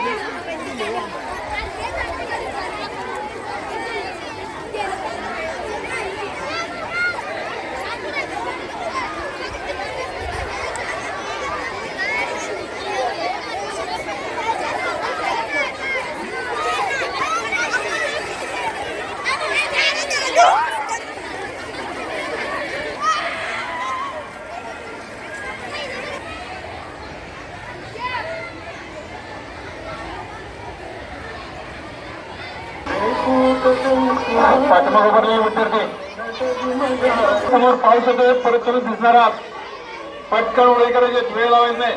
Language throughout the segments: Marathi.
Yeah. समोर पाऊस येतोय परत तुम्ही दिसणार आहात. पटकन उडे करायचे वेळ लावायचे नाही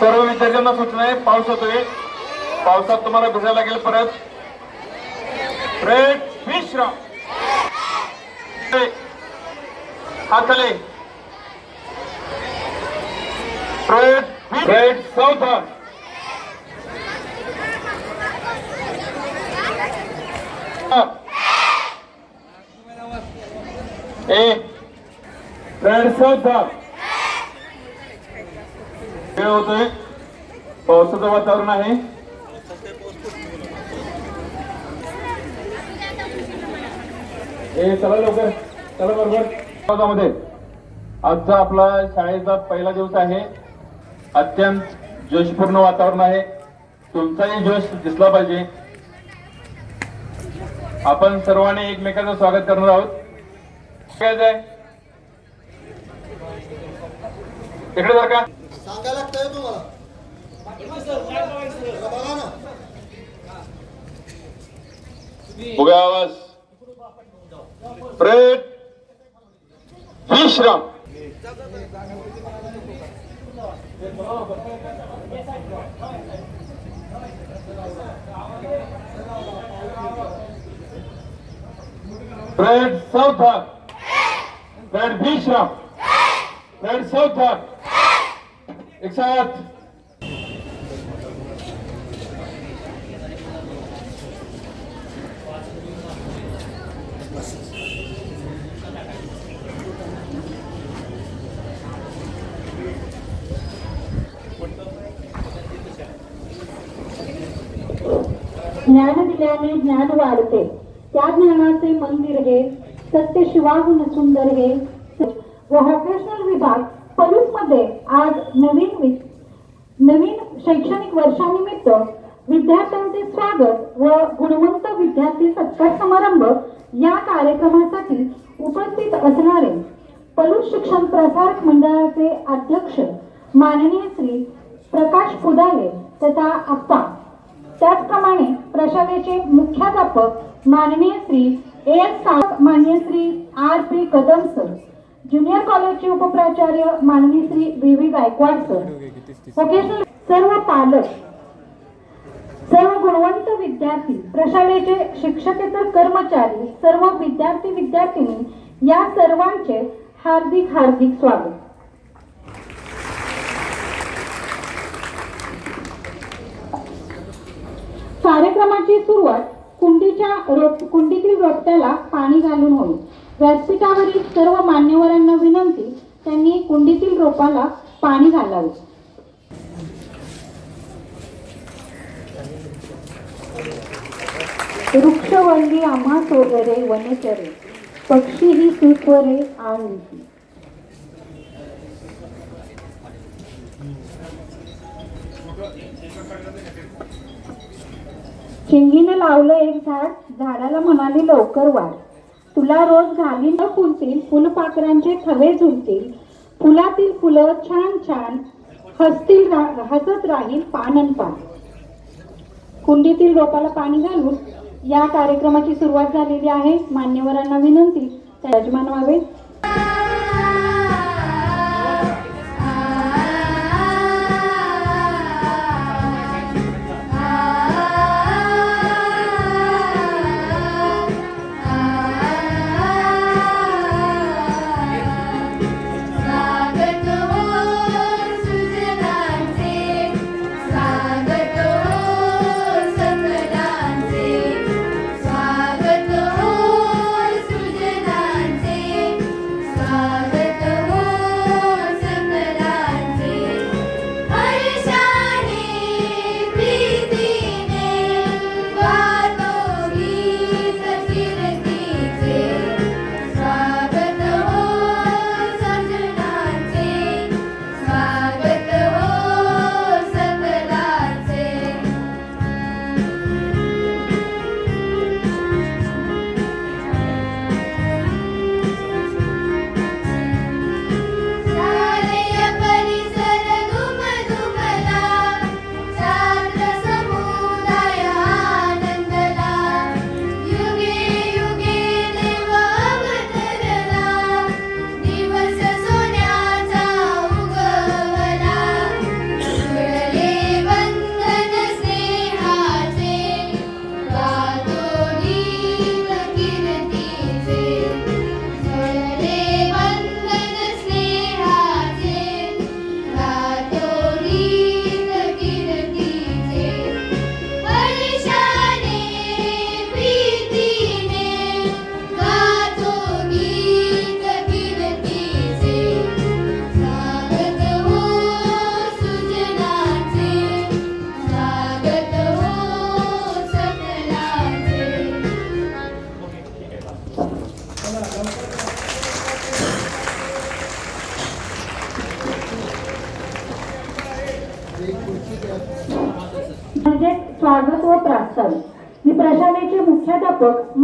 सर्व विद्यार्थ्यांना सूचना आहे पाऊस होतोय पावसात तुम्हाला भिजायला लागेल परत. ब्रेड विश्राम हाताले खाली ब्रेड ब्रेड सावधान होतोय. पावसाचं वातावरण आहे. ए चला लवकर. चला बरोबर. मध्ये आजचा आपला शाळेचा पहिला दिवस आहे. अत्यंत जोशपूर्ण वातावरण आहे. तुमचाही जोश दिसला पाहिजे. आपण सर्वांनी एकमेकांचं स्वागत करणार आहोत. तिकडे जर का. सांगायला लागतंय तुम्हाला. आवाज. प्रेट विश्राम. प्रेट सावधान प्रेट विश्राम प्रेट सावधान एक साथ ज्ञान दिल्याने ज्ञान वाढते. त्या ज्ञानाचे मंदिर हे सत्य शिवाहून सुंदर हे. व व्होकेशनल विभाग पलूसमध्ये आज नवीन नवीन शैक्षणिक वर्षानिमित्त विद्यार्थ्यांचे स्वागत व गुणवंत विद्यार्थी सत्कार समारंभ या कार्यक्रमासाठी उपस्थित असणारे पलूस शिक्षण प्रसारक मंडळाचे अध्यक्ष माननीय श्री प्रकाश पुदाले तथा आप्पा. त्याचप्रमाणे प्रशालेचे मुख्याध्यापक माननीय श्री ए एस माननीय Shri R P Kadam sir junior कॉलेजचे उपप्राचार्य माननीय Shri V V Gaikwad sir vocational सर्व पालक सर्व गुणवंत विद्यार्थी प्रशालेचे शिक्षकेतर कर्मचारी सर्व विद्यार्थी विद्यार्थिनी या सर्वांचे हार्दिक हार्दिक स्वागत. कार्यक्रमाची सुरुवात कुंडीच्या रोप कुंडीतील रोपट्याला पाणी घालून होईल. व्यासपीठावरील सर्व मान्यवरांना विनंती त्यांनी कुंडीतील रोपाला पाणी घालावे. वृक्षवल्ली आम्हा सोगरे वनचरे. पक्षी ही सुस्वरे आणि शिंगीने लावलं एक झाड झाडाला म्हणाली लवकर वाढ. तुला रोज घाली न फुलतील फुलपाखरांचे थवे झुलतील फुलातील फुलं छान छान हसतील हसत राहील पानन पान. कुंडीतील रोपाला पाणी घालून या कार्यक्रमाची सुरुवात झालेली आहे. मान्यवरांना विनंती यजमान व्हावे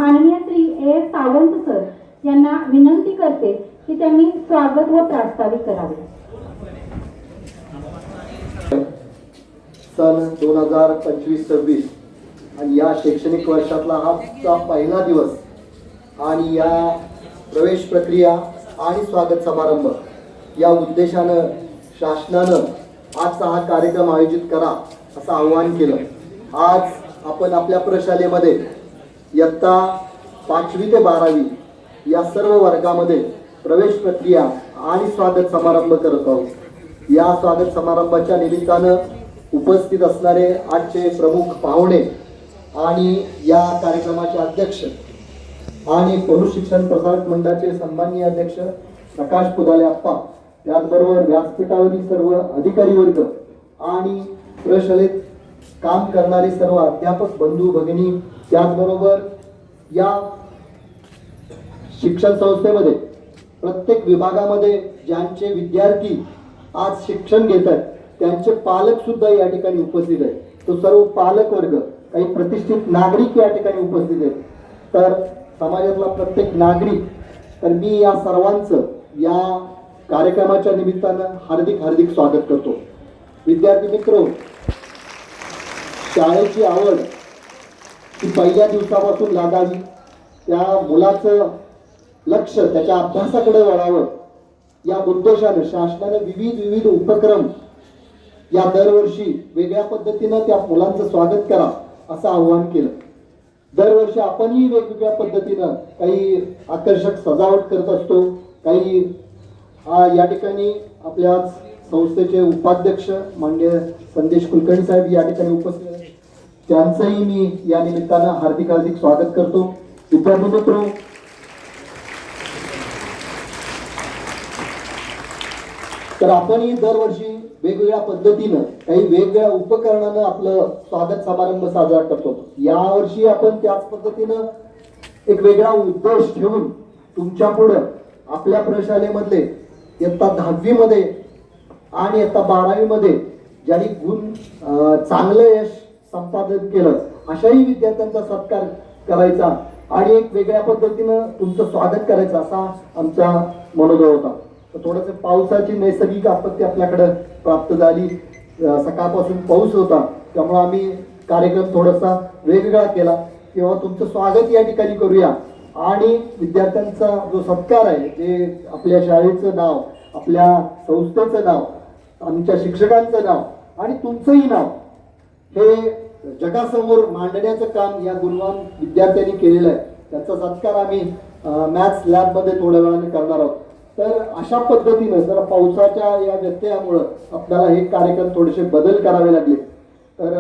माननीय श्री ए सावंत सर यांना विनंती करते की त्यांनी स्वागत व प्रास्ताविक करावे. सन दोन हजार पंचवीस सव्वीस आणि या शैक्षणिक वर्षातला हा पहिला दिवस आणि या प्रवेश प्रक्रिया आणि स्वागत समारंभ या उद्देशानं शासनानं आजचा हा कार्यक्रम आयोजित करा असं आवाहन केलं. आज आपण आपल्या प्रशालेमध्ये इयत्ता पाचवी ते बारावी या सर्व वर्गामध्ये प्रवेश प्रक्रिया आणि स्वागत समारंभ करत आहोत. या स्वागत समारंभाच्या निमित्तानं उपस्थित असणारे आजचे प्रमुख पाहुणे आणि या कार्यक्रमाचे अध्यक्ष आणि पशु शिक्षण प्रसारक मंडळाचे सन्माननीय अध्यक्ष प्रकाश पुदाले आप्पा त्याचबरोबर व्यासपीठावरील सर्व अधिकारी वर्ग आणि प्रशालेत काम करणारे सर्व अध्यापक बंधू भगिनी त्याचबरोबर या शिक्षण संस्थेमध्ये प्रत्येक विभागामध्ये ज्यांचे विद्यार्थी आज शिक्षण घेत आहेत त्यांचे पालक सुद्धा या ठिकाणी उपस्थित आहेत. तो सर्व पालक वर्ग काही प्रतिष्ठित नागरिक या ठिकाणी उपस्थित आहेत. तर समाजातला प्रत्येक नागरिक तर मी या सर्वांचं या कार्यक्रमाच्या निमित्तानं हार्दिक हार्दिक स्वागत करतो. विद्यार्थी मित्र शाळेची आवड ती पहिल्या दिवसापासून लागावी. त्या मुलाचं लक्ष त्याच्या अभ्यासाकडे वळावं. या उद्देशानं शासनानं विविध विविध उपक्रम या दरवर्षी वेगळ्या पद्धतीनं त्या मुलांचं स्वागत करा असं आवाहन केलं. दरवर्षी आपणही वेगवेगळ्या पद्धतीनं काही आकर्षक सजावट करत असतो. काही या ठिकाणी आपल्या संस्थेचे उपाध्यक्ष माननीय संदेश कुलकर्णी साहेब या ठिकाणी उपस्थित त्यांचंही मी या निमित्तानं हार्दिक हार्दिक स्वागत करतो. विद्यार्थी मित्र तर आपणही दरवर्षी वेगवेगळ्या पद्धतीनं काही वेगवेगळ्या उपकरणानं आपलं स्वागत समारंभ साजरा करतो. यावर्षी आपण त्याच पद्धतीनं एक वेगळा उद्देश ठेवून तुमच्या पुढं आपल्या प्रशालेमधले इयत्ता दहावीमध्ये आणि इयत्ता बारावीमध्ये ज्यांनी गुण चांगलं यश संपादन केलं अशाही विद्यार्थ्यांचा सत्कार करायचा आणि एक वेगळ्या पद्धतीनं तुमचं स्वागत करायचं असा आमचा मनोदय होता. तर थोडंसं पावसाची नैसर्गिक आपत्ती आपल्याकडं प्राप्त झाली. सकाळपासून पाऊस होता. त्यामुळे आम्ही कार्यक्रम थोडासा वेगवेगळा केला. किंवा तुमचं स्वागत या ठिकाणी करूया. आणि विद्यार्थ्यांचा जो सत्कार आहे जे आपल्या शाळेचं नाव आपल्या संस्थेचं नाव आमच्या शिक्षकांचं नाव आणि तुमचंही नाव हे जगासमोर मांडण्याचं काम या गुणवान विद्यार्थ्यांनी केलेलं आहे. त्याचा सत्कार आम्ही मॅथ्स लॅबमध्ये थोड्या वेळाने करणार आहोत. तर अशा पद्धतीनं जरा पावसाच्या या व्यत्ययामुळं आपल्याला हे कार्यक्रम थोडेसे बदल करावे लागले तर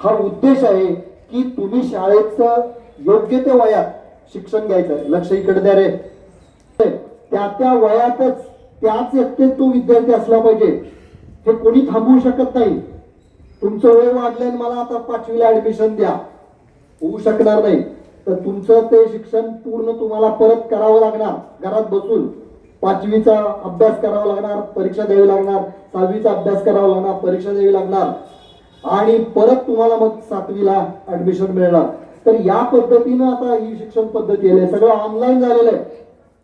हा उद्देश आहे की तुम्ही शाळेचं योग्य त्या वयात शिक्षण घ्यायचं. लक्ष इकडे द्या रे. त्या त्या वयातच त्याच व्यक्तीत तो विद्यार्थी असला पाहिजे. हे कोणी थांबवू शकत नाही. तुमचं वय वाढलंय आणि मला आता पाचवीला ऍडमिशन द्या. होऊ शकणार नाही. तर तुमचं ते शिक्षण पूर्ण तुम्हाला परत करावं लागणार. घरात बसून पाचवीचा अभ्यास करावा लागणार परीक्षा द्यावी लागणार सहावीचा अभ्यास करावा लागणार परीक्षा द्यावी लागणार. आणि परत तुम्हाला मग सातवीला ऍडमिशन मिळणार. तर या पद्धतीनं आता ही शिक्षण पद्धती आहे. सगळं ऑनलाईन झालेलं आहे.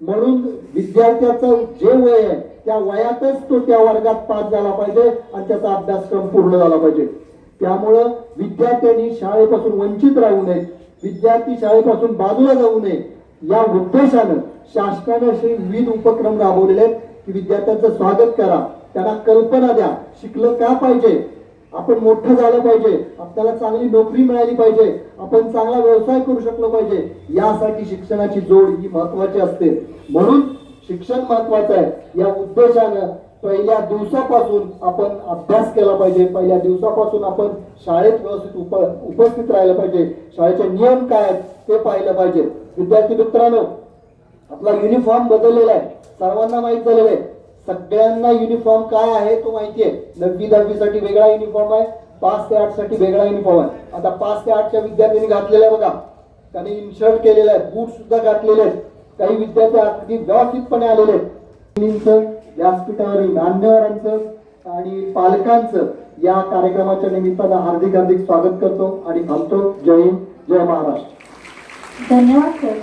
म्हणून विद्यार्थ्याचं जे वय आहे त्या वयातच तो त्या वर्गात पास झाला पाहिजे आणि त्याचा अभ्यासक्रम पूर्ण झाला पाहिजे. त्यामुळं विद्यार्थ्यांनी शाळेपासून वंचित राहू नये विद्यार्थी शाळेपासून बाजूला जाऊ नये. या उद्देशानं शासनाने असे विविध उपक्रम राबवलेले आहेत की विद्यार्थ्यांचं स्वागत करा त्यांना कल्पना द्या शिकलं का पाहिजे? आपण मोठं झालं पाहिजे आपल्याला चांगली नोकरी मिळाली पाहिजे आपण चांगला व्यवसाय करू शकलो पाहिजे यासाठी शिक्षणाची जोड ही महत्वाची असते. म्हणून शिक्षण महत्वाचं आहे. या उद्देशानं पहिल्या दिवसापासून आपण अभ्यास केला पाहिजे. पहिल्या दिवसापासून आपण शाळेत व्यवस्थित उप उपस्थित राहिलं पाहिजे. शाळेचे नियम काय आहेत ते पाहिलं पाहिजे. विद्यार्थी मित्रांनो आपला युनिफॉर्म बदललेला आहे. सर्वांना माहीत झालेलं आहे. सगळ्यांना युनिफॉर्म काय आहे तो माहिती आहे नववी दहावी साठी वेगळा युनिफॉर्म आहे. पाच ते आठसाठी वेगळा युनिफॉर्म आहे. आता पाच ते आठच्या विद्यार्थ्यांनी घातलेला आहे बघा. त्यांनी इन्शर्ट केलेला आहे. बूट सुद्धा घातलेले आहेत. काही विद्यार्थी अगदी व्यवस्थितपणे आलेले आहेत. व्यासपीठावरील मान्यवरांचं आणि पालकांचं या कार्यक्रमाच्या निमित्तानं हार्दिक हार्दिक स्वागत करतो आणि थांबतो जय हिंद जय महाराष्ट्र. धन्यवाद सर.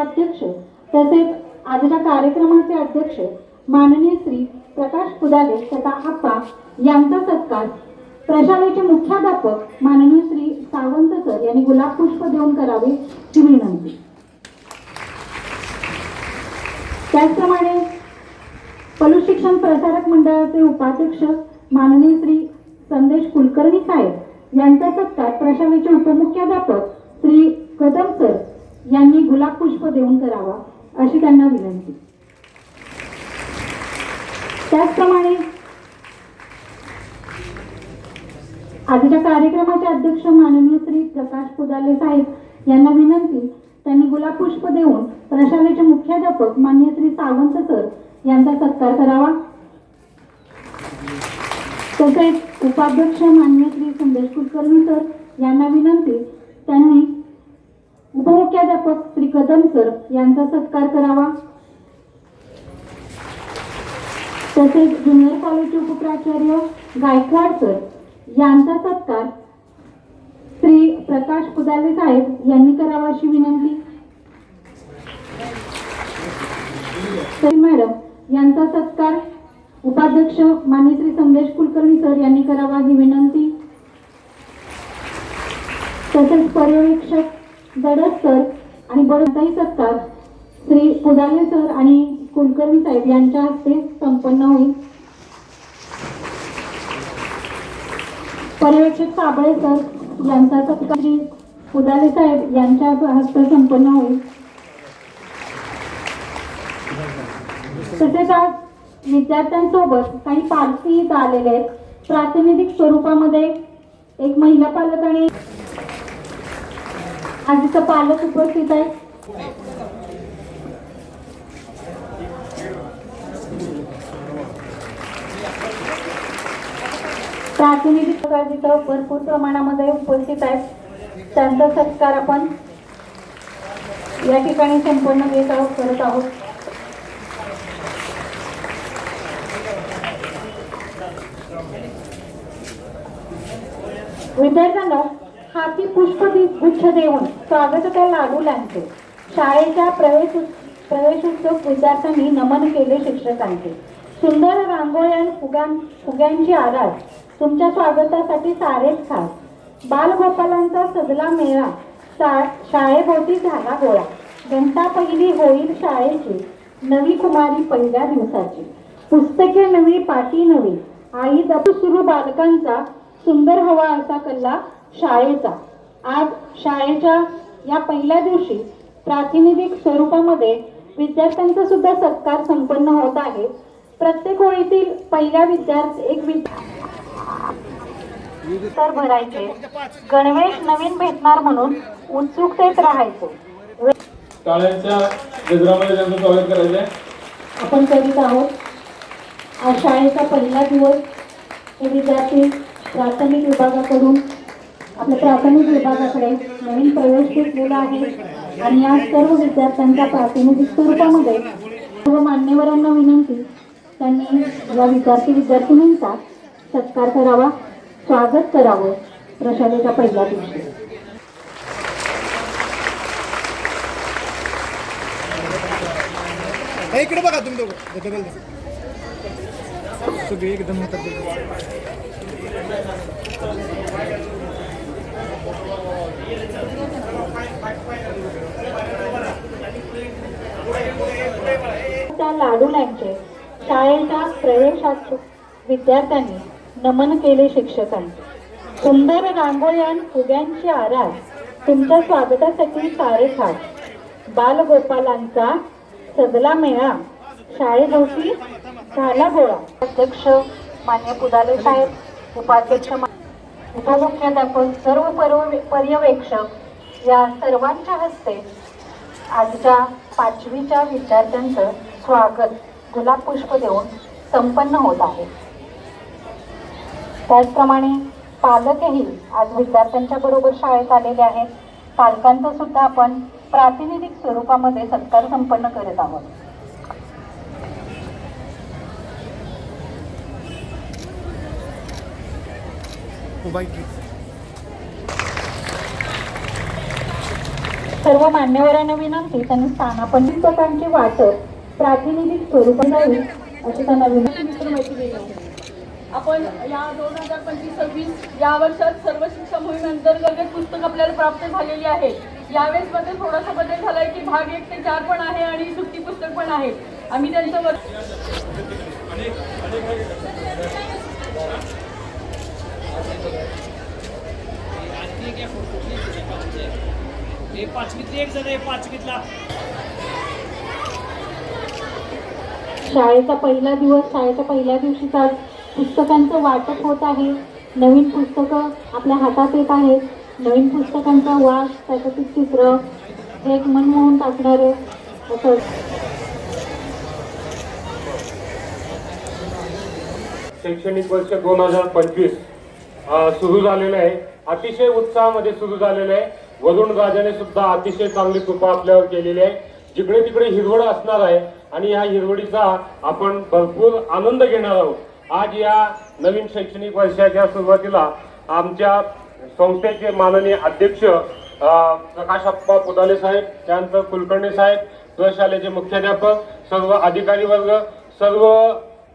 अध्यक्ष तसेच आजच्या कार्यक्रमाचे अध्यक्ष माननीय श्री प्रकाश पुदाले तथा आप्पा यांचा सत्कार. प्रशालेचे मुख्याध्यापक माननीय श्री सावंत सर यांनी गुलाब पुष्प देऊन करावे ही विनंती. त्याचप्रमाणे पलू शिक्षण प्रसारक मंडळाचे उपाध्यक्ष माननीय श्री संदेश कुलकर्णी साहेब यांचा सत्कार प्रशालेचे उपमुख्याध्यापक श्री कदम सर यांनी गुलाब पुष्प देऊन करावा अशी त्यांना विनंती. त्याचप्रमाणे आजच्या कार्यक्रमाचे अध्यक्ष माननीय श्री प्रकाश पुदाले साहेब यांना विनंती त्यांनी गुलाब पुष्प देऊन प्रशालेचे मुख्याध्यापक मान्य श्री सावंत सर यांचा सत्कार करावा. तसेच उपाध्यक्ष मान्य श्री संदेश कुलकर्णी सर यांना विनंती त्यांनी उपमुख्याध्यापक श्री कदम सर यांचा सत्कार करावा. तसेच ज्युनियर कॉलेजचे उपप्राचार्य गायकवाड सर यांचा सत्कार श्री प्रकाश पुदाले साहेब यांनी करावं अशी विनंती मॅडम यांचा सत्कार उपाध्यक्ष मान्य श्री संदेश कुलकर्णी सर यांनी करावा ही विनंती. तसेच पर्यवेक्षक दडस सर आणि बरोदाई सत्कार श्री पुदाले सर आणि कुलकर्णी साहेब यांच्या हस्ते संपन्न होईल. पर्यवेक्षक साबळे सर यांचा सत्कार श्री पुदाले साहेब यांच्या हस्ते संपन्न होईल. तसेच आज विद्यार्थ्यांसोबत काही पालखी इथं आलेले आहेत. प्रातिनिधिक स्वरूपामध्ये एक महिला पालक आणि आज पालक उपस्थित आहेत प्रातिनिधिक तिथं भरपूर प्रमाणामध्ये उपस्थित आहेत त्यांचा सत्कार आपण या ठिकाणी संपन्न घेत आहोत करत आहोत. विद्यार्थ्यांना हाती पुष्प गुच्छ देऊन स्वागत त्या लागते शाळेच्या प्रवेश प्रवेशोत्सव विद्यार्थ्यांनी नमन केले शिक्षकांचे. सुंदर रांगोळ्या आणि फुग्यां फुग्यांची आरास तुमच्या स्वागतासाठी सारेच खास. बालगोपालांचा सजला मेळा शा शाळेभोवती झाला गोळा. घंटा पहिली होईल शाळेची नवी कुमारी पहिल्या दिवसाची. पुस्तके नवी पाटी नवी. आई दपू सुरू बालकांचा सुंदर हवा असा कल्ला शाळेचा. आज शाळेच्या या पहिल्या दिवशी प्रातिनिधिक स्वरूपामध्ये विद्यार्थ्यांचा सुद्धा सत्कार संपन्न होत आहे. प्रत्येक ओळीतील पहिल्या विद्यार्थी एक विद्यार्थी भरायचे. गणवेश नवीन भेटणार म्हणून उत्सुकतेत राहायचो. टाळ्यांच्या गजरामध्ये त्यांचं स्वागत करायचं आहे आपण करीत आहोत. आज शाळेचा पहिला दिवस. हे विद्यार्थी प्राथमिक विभागाकडून आपल्या प्राथमिक विभागाकडे नवीन प्रवेश घेतलेला आहे. आणि या सर्व विद्यार्थ्यांच्या प्रातिनिधिक स्वरूपामध्ये सर्व मान्यवरांना विनंती. त्यांनी या विद्यार्थी विद्यार्थिनींचा सत्कार करावा. स्वागत करावं प्रशालेच्या पहिल्या दिवशी. इकडे बघा तुम्ही दोघं. सगळे एकदम. त्या लाडूलांचे शाळेच्या प्रवेशात विद्यार्थ्यांनी नमन केले शिक्षकांचे सुंदर रांगोळ्या आणि फुग्यांची आरास. तुमच्या स्वागतासाठी सारे खास बालगोपालांचा सजला मेळा. शाळेभोवती झाला गोळा. अध्यक्ष मान्य पुदाले साहेब उपाध्यक्ष उपमुख्याध्यापक सर्व पर्व पर्यवेक्षक या सर्वांच्या हस्ते आजच्या पाचवीच्या विद्यार्थ्यांचं स्वागत गुलाब पुष्प देऊन संपन्न होत आहे. त्याचप्रमाणे पालकही आज विद्यार्थ्यांच्या बरोबर शाळेत आलेले आहेत. पालकांचा सुद्धा आपण प्रातिनिधिक स्वरूपामध्ये सत्कार संपन्न करत आहोत. सर्व मान्यवरांना विनंती त्यांनी स्थानापन्न पुस्तकांची वाटप प्रातिनिधिक स्वरूपात द्यावी अशी त्यांना विनंती. आपण या दोन हजार पंचवीस सव्वीस या वर्षात सर्व शिक्षा मोहीम अंतर्गत पुस्तक आपल्याला प्राप्त झालेली आहे. यावेळेस मध्ये थोडासा बदल झालाय की भाग एक ते चार पण आहे आणि सुट्टी पुस्तक पण आहे. आम्ही त्यांचं वर हे पाचवीतले एक जण आहे पाचवीतला. शाळेचा पहिला दिवस शाळेच्या पहिल्या दिवशीच आज पुस्तकांचं वाटप होत आहे. नवीन पुस्तकं आपल्या हातात येत आहेत. नवीन पुस्तकांचा वास त्याच्यातील चित्र हे एक मनमोहून टाकणारे असं. शैक्षणिक वर्ष दोन हजार पंचवीस सुरू झालेलं आहे. अतिशय उत्साहामध्ये सुरू झालेलं आहे. वरुण राजाने सुद्धा अतिशय चांगली कृपा आपल्यावर केलेली आहे. जिकडे तिकडे हिरवळ असणार आहे आणि ह्या हिरवळीचा आपण भरपूर आनंद घेणार आहोत. आज या नवीन शैक्षणिक वर्षाच्या सुरुवातीला आमच्या संस्थेचे माननीय अध्यक्ष प्रकाश अप्पा पुदाले साहेब त्यानंतर कुलकर्णी साहेब प्रशालेचे मुख्याध्यापक सर्व अधिकारी वर्ग सर्व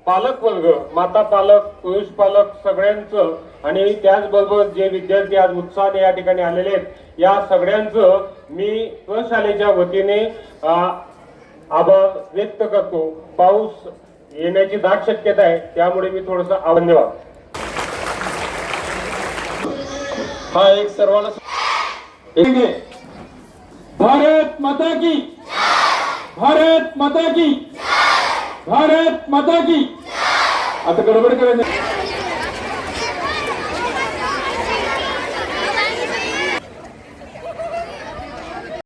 पालक वर्ग माता पालक पुरुष पालक सगळ्यांचं आणि त्याचबरोबर जे विद्यार्थी आज उत्साहाने या ठिकाणी आलेले आहेत या सगळ्यांचं मी प्रशालेच्या वतीने आभार व्यक्त करतो. पाऊस येण्याची दाट शक्यता आहे त्यामुळे मी थोडस धन्यवाद हा एक सर्वांना भारत माता की. भारत माता की. भारत माता की. आता गडबड करायचं.